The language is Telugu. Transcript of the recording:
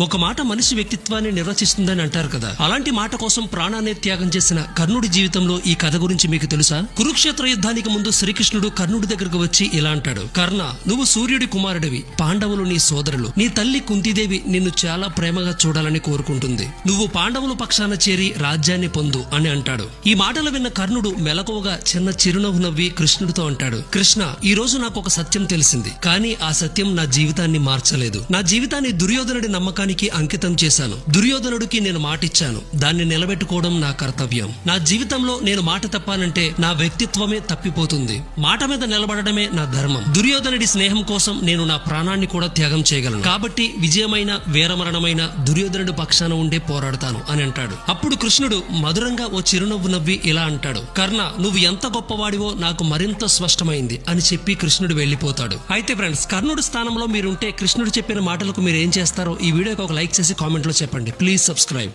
ఒక మాట మనిషి వ్యక్తిత్వాన్ని నిర్వచిస్తుందని అంటారు కదా. అలాంటి మాట కోసం ప్రాణాన్ని త్యాగం చేసిన కర్ణుడి జీవితంలో ఈ కథ గురించి మీకు తెలుసా? కురుక్షేత్ర యుద్ధానికి ముందు శ్రీకృష్ణుడు కర్ణుడి దగ్గరకు వచ్చి ఇలా అంటాడు. కర్ణ నువ్వు సూర్యుడి కుమారుడివి పాండవులు నీ సోదరులు. నీ తల్లి కుంతిదేవి నిన్ను చాలా ప్రేమగా చూడాలని కోరుకుంటుంది. నువ్వు పాండవుల పక్షాన చేరి రాజ్యాన్ని పొందు అని అంటాడు. ఈ మాటలు విన్న కర్ణుడు మెలకువగా చిన్న చిరునవ్వు నవ్వి కృష్ణుడితో అంటాడు. కృష్ణ ఈ రోజు నాకు ఒక సత్యం తెలిసింది. కానీ ఆ సత్యం నా జీవితాన్ని మార్చలేదు. నా జీవితాన్ని దుర్యోధనుడి నమ్మకానికి అంకితం చేశాను. దుర్యోధనుడికి నేను మాటిచ్చాను. దాన్ని నిలబెట్టుకోవడం నా కర్తవ్యం. నా జీవితంలో నేను మాట తప్పానంటే నా వ్యక్తిత్వమే తప్పిపోతుంది. మాట మీద నిలబడమే నా ధర్మం. దుర్యోధనుడి స్నేహం కోసం నేను నా ప్రాణాన్ని కూడా త్యాగం చేయగలను. కాబట్టి విజయమైన వీరమరణమైన దుర్యోధనుడి పక్షాన ఉండే పోరాడతాను అని అంటాడు. అప్పుడు కృష్ణుడు మధురంగా ఓ చిరునవ్వు నవ్వి ఇలా అంటాడు. కర్ణ నువ్వు ఎంత గొప్పవాడివో నాకు మరింత స్పష్టమైంది అని చెప్పి కృష్ణుడు వెళ్ళిపోతాడు అయితే ఫ్రెండ్స్ కర్ణుడి స్థానంలో మీరుంటే కృష్ణుడు చెప్పిన మాటలకు మీరు ఏం చేస్తారో ఈ వీడియోకి ఒక లైక్ చేసి కామెంట్లో చెప్పండి. Please subscribe.